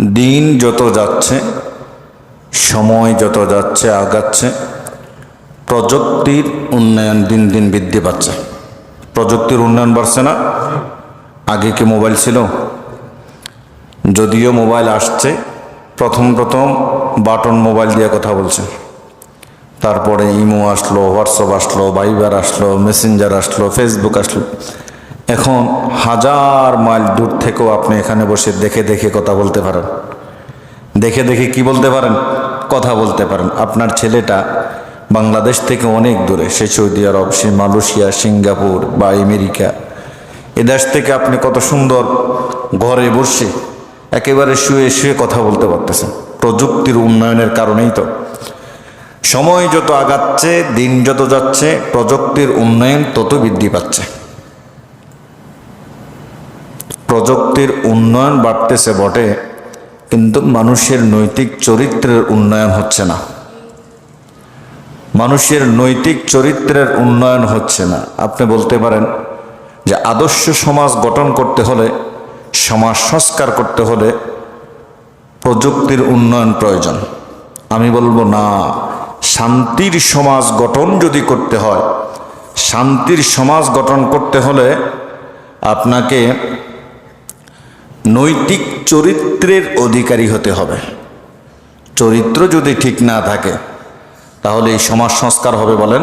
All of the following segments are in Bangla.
দিন যত যাচ্ছে, সময় যত যাচ্ছে, আগাচ্ছে, প্রযুক্তির উন্নয়ন দিন দিন বৃদ্ধি পাচ্ছে। প্রযুক্তির উন্নয়ন বাড়ছে না? আগে কি মোবাইল ছিল? যদিও মোবাইল আসছে, প্রথম প্রথম বাটন মোবাইল দিয়ে কথা বলছে। তারপরে ইমো আসলো, হোয়াটসঅ্যাপ আসলো, ভাইবার আসলো, মেসেঞ্জার আসলো, ফেসবুক আসলো। এখন হাজার মাইল দূর থেকেও আপনি এখানে বসে দেখে দেখে কথা বলতে পারেন। দেখে দেখে কি বলতে পারেন? কথা বলতে পারেন। আপনার ছেলেটা বাংলাদেশ থেকে অনেক দূরে, সে সৌদি আরব, সে মালয়েশিয়া, সিঙ্গাপুর বা আমেরিকা। এ দেশ থেকে আপনি কত সুন্দর ঘরে বসে একেবারে শুয়ে শুয়ে কথা বলতে পারতেছেন। প্রযুক্তির উন্নয়নের কারণেই তো। সময় যত আগাচ্ছে, দিন যত যাচ্ছে, প্রযুক্তির উন্নয়ন তত বৃদ্ধি পাচ্ছে। প্রযুক্তির উন্নয়ন বাড়তেছে বটে, কিন্তু মানুষের নৈতিক চরিত্রের উন্নয়ন হচ্ছে না। মানুষের নৈতিক চরিত্রের উন্নয়ন হচ্ছে না। আপনি বলতে পারেন যে আদর্শ সমাজ গঠন করতে হলে, সমাজ সংস্কার করতে হলে প্রযুক্তির উন্নয়ন প্রয়োজন। আমি বলব না, শান্তির সমাজ গঠন যদি করতে হয়, শান্তির সমাজ গঠন করতে হলে আপনাকে নৈতিক চরিত্রের অধিকারী হতে হবে। চরিত্র যদি ঠিক না থাকে, তাহলে এই সমাজ সংস্কার হবে বলেন?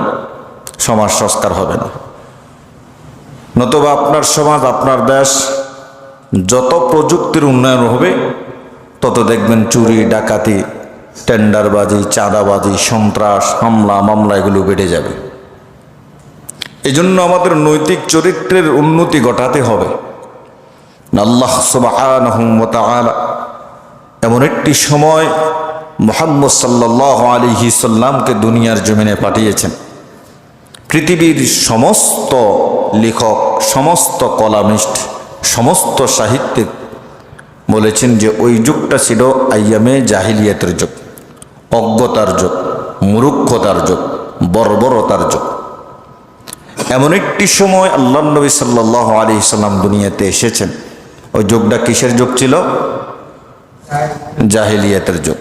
সমাজ সংস্কার হবে না। নতুবা আপনার সমাজ, আপনার দেশ, যত প্রযুক্তির উন্নয়ন হবে, তত দেখবেন চুরি, ডাকাতি, টেন্ডারবাজি, চাঁদাবাজি, সন্ত্রাস, হামলা, মামলা এগুলো বেড়ে যাবে। এই জন্য আমাদের নৈতিক চরিত্রের উন্নতি ঘটাতে হবে। আল্লাহ ওয়া এমন একটি সময় মোহাম্মদ সাল্লাহ আলিহি সাল্লামকে দুনিয়ার জমিনে পাঠিয়েছেন। পৃথিবীর সমস্ত লেখক, সমস্ত কলামিস্ট, সমস্ত সাহিত্যিক বলেছেন যে ওই যুগটা ছিল আইয়ামে জাহিলিয়াতের যুগ, অজ্ঞতার যুগ মুরুক্ষতার যুগ, বর্বরতার যুগ। এমন একটি সময় আল্লাহ নবী সাল্লাহ আলি সাল্লাম দুনিয়াতে এসেছেন। ওই যুগটা কিসের যুগ ছিল? জাহিলিয়াতের যুগ।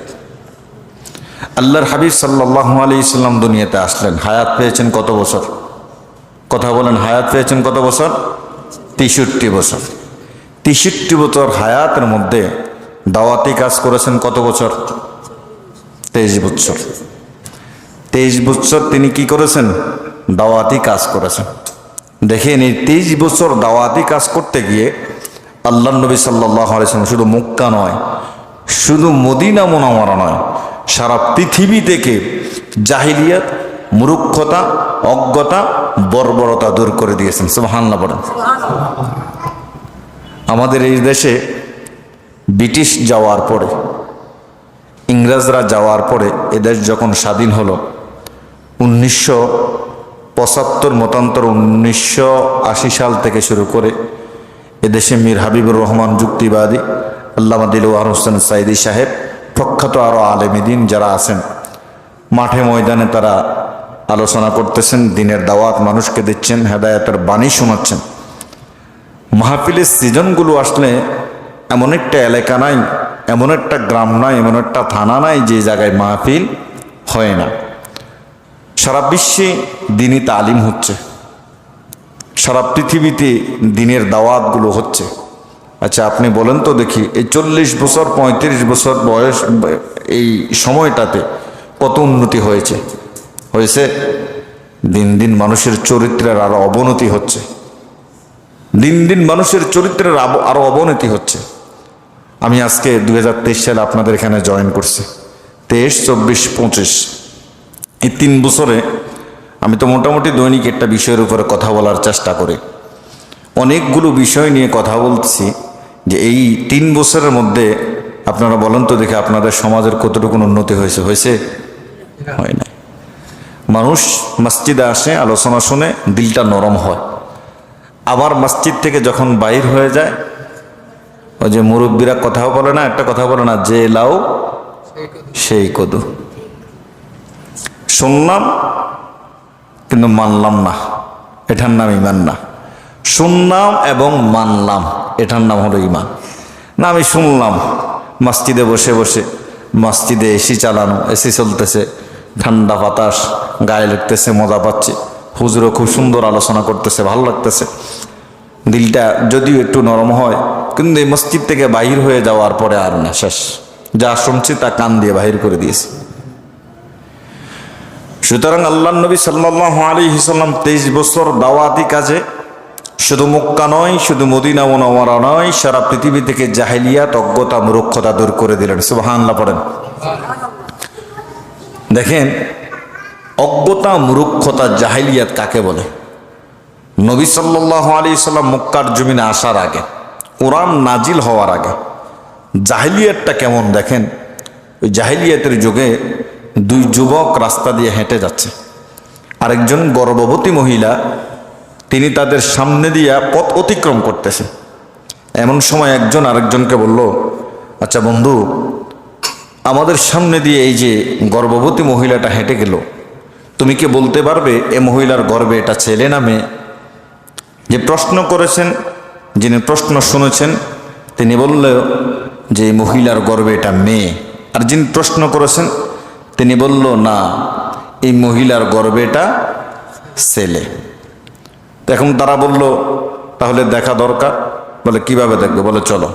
আল্লাহর হাবিব সাল্লাহ আলি ইসলাম দুনিয়াতে আসলেন। হায়াত পেয়েছেন কত বছর? কথা বলেন, হায়াত পেয়েছেন কত বছর? তেষট্টি বছর। তেষট্টি বছর হায়াতের মধ্যে দাওয়াতি কাজ করেছেন কত বছর? তেইশ বছর। তেইশ বছর তিনি কি করেছেন? দাওয়াতি কাজ করেছেন। দেখেন এই তেইশ বছর দাওয়াতি কাজ করতে গিয়ে আল্লাহ নবী সাল্লাহ আলিয়াল্লাম শুধু মুক্কা নয়, শুধু মদিনা মোনামারা নয়, সারা পৃথিবী থেকে জাহিলিয়াত, মূর্খতা, অজ্ঞতা, বর্বরতা দূর করে দিয়েছেন। সুবহানাল্লাহ বলেন। আমাদের এই দেশে ব্রিটিশ যাওয়ার পরে, ইংরেজরা যাওয়ার পরে এদেশ যখন স্বাধীন হলো, উনিশশো পঁচাত্তর মতান্তর উনিশশো আশি সাল থেকে শুরু করে এদেশে মীর হাবিবুর রহমান যুক্তিবাদী, আল্লামা দিলওয়ার হোসেন সাইদি সাহেব, প্রখ্যাত আরও আলেমিদিন যারা আছেন, মাঠে ময়দানে তারা আলোচনা করতেছেন, দিনের দাওয়াত মানুষকে দিচ্ছেন, হেদায়তের বাণী শোনাচ্ছেন। মাহফিলের সিজনগুলো আসলে এমন একটা এলাকা নাই, এমন একটা গ্রাম নাই, এমন একটা থানা নাই যে জায়গায় মাহফিল হয় না। সারা বিশ্বে দিনই তালিম হচ্ছে। সারা পৃথিবীতে দিনের দাওয়াতগুলো হচ্ছে। আচ্ছা আপনি বলেন তো দেখি, এই চল্লিশ বছর, পঁয়ত্রিশ বছর বয়স, এই সময়টাতে কত উন্নতি হয়েছে? হয়েছে? দিন দিন মানুষের চরিত্রের আরও অবনতি হচ্ছে। দিন দিন মানুষের চরিত্রের আরও অবনতি হচ্ছে। আমি আজকে দু হাজার তেইশ সালে আপনাদের এখানে জয়েন করছি। তেইশ, চব্বিশ, পঁচিশ। এই তিন বছরে আমি তো মোটামুটি দৈনিক একটা বিষয়ের উপরে কথা বলার চেষ্টা করি। অনেকগুলো বিষয় নিয়ে কথা বলছি যে এই তিন বছরের মধ্যে, আপনারা বলেন তো দেখে আপনাদের সমাজের কতটুকু উন্নতি হয়েছে হয়েছে? হয় না মানুষ মসজিদে আসে, আলোচনা শুনে, দিলটা নরম হয়। আবার মসজিদ থেকে যখন বাইর হয়ে যায়, ওই যে মুরব্বীরা কথাও বলে না, একটা কথা বলে না, যে লাউ, সেই কদু। শুনলাম কিন্তু মানলাম না। এটার নাম ইমান না। শুনলাম এবং মানলাম, এটার নাম হলো ইমান না, আমি শুনলাম, মসজিদে বসে বসে, মসজিদে এসি চালানো এসি চলতেছে, ঠান্ডা বাতাস, গায়ে লাগতেছে, মজা পাচ্ছে। হুজুরও খুব সুন্দর আলোচনা করতেছে, ভালো লাগতেছে। দিলটা যদিও একটু নরম হয়, কিন্তু এই মসজিদ থেকে বাহির হয়ে যাওয়ার পরে আর না, শেষ। যা শুনছি তা কান দিয়ে বাহির করে দিয়েছে। সুতরাং আল্লাহ নবী সাল্লাহ আলী সাল্লাম তেইশ বছর দাওয়াতি কাজে, শুধু মক্কা নয়, শুধু মদিনা মনোমরা নয়, সারা পৃথিবী থেকে জাহিলিয়াত, অজ্ঞতা, মূর্খতা দূর করে দিলেন। সুবাহান্লা পড়েন। দেখেন, অজ্ঞতা, মূর্খতা, জাহেলিয়াত কাকে বলে? নবী সাল্লাহ আলী সাল্লাম মক্কার জমিনে আসার আগে, কোরআন নাজিল হওয়ার আগে, জাহেলিয়াতটা কেমন দেখেন? ওই জাহেলিয়াতের যুগে দুই যুবক রাস্তা দিয়ে হেঁটে যাচ্ছে। আরেকজন গর্ভবতী মহিলা, তিনি তাদের সামনে দিয়া পথ অতিক্রম করতেছে। এমন সময় একজন আরেকজনকে বলল আচ্ছা বন্ধু, আমাদের সামনে দিয়ে এই যে গর্ভবতী মহিলাটা হেঁটে গেল, তুমি কি বলতে পারবে এ মহিলার গর্বে এটা ছেলে না মেয়ে? যে প্রশ্ন করেছেন, যিনি প্রশ্ন শুনেছেন, তিনি বলল যে মহিলার গর্বে এটা মেয়ে। আর যিনি প্রশ্ন করেছেন তিনি বলল, না, এই মহিলার গর্বেটা ছেলে। এখন তারা বলল, তাহলে দেখা দরকার। বলে, কীভাবে দেখবে? বলে, চলো।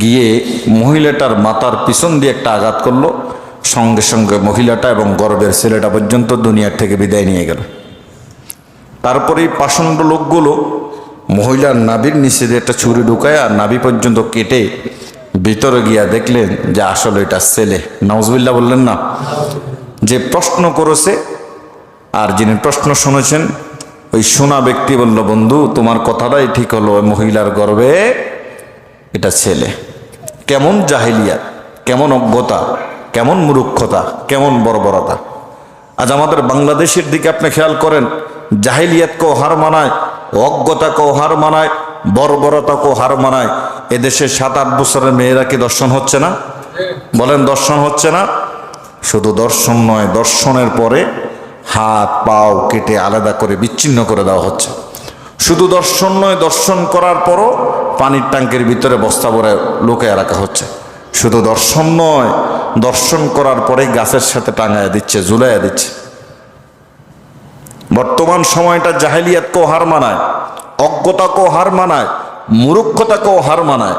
গিয়ে মহিলাটার মাথার পিছন দিয়ে একটা আঘাত করল। সঙ্গে সঙ্গে মহিলাটা এবং গর্বের ছেলেটা পর্যন্ত দুনিয়ার থেকে বিদায় নিয়ে গেল। তারপরে পাষণ্ড লোকগুলো মহিলার নিচে দিয়ে একটা ছুরি ঢুকায় আর নাবি পর্যন্ত কেটে ভিতরে গিয়া দেখলেন যে আসলে এটা ছেলে। নওয়াজবিল্লা বললেন, না, যে প্রশ্ন করেছে আর যিনি প্রশ্ন শুনেছেন, ওই শোনা ব্যক্তি বলল, বন্ধু, তোমার কথাটাই ঠিক হলো মহিলার গর্বে এটা ছেলে। কেমন জাহিলিয়া কেমন অজ্ঞতা, কেমন মূর্খতা, কেমন বর্বরতা। আজ আমাদের বাংলাদেশের দিকে আপনি খেয়াল করেন জাহিলিয়াতকেও হার মানায় অজ্ঞতাকেও হার মানায় বর্বরতাকেও হার মানায়। এদেশে সাত আট বছরের মেয়েরা কি দর্শন হচ্ছে না? বলেন, দর্শন হচ্ছে না। শুধু দর্শন নয়, দর্শনের পরে হাত, পাও কেটে আলাদা করে, বিচ্ছিন্ন করে দেওয়া হচ্ছে। শুধু দর্শন নয়, দর্শন করার পরও পানির ট্যাঙ্কের ভিতরে বস্তা ভরে লুকিয়ে রাখা হচ্ছে। শুধু দর্শন নয়, দর্শন করার পরে গাছের সাথে টাঙায় দিচ্ছে ঝুলাইয়া দিচ্ছে। বর্তমান সময়টা জাহেলিয়াতকেও হার মানায়। অজ্ঞতাকেও হার মানায় মূর্খতাকেও হার মানায়।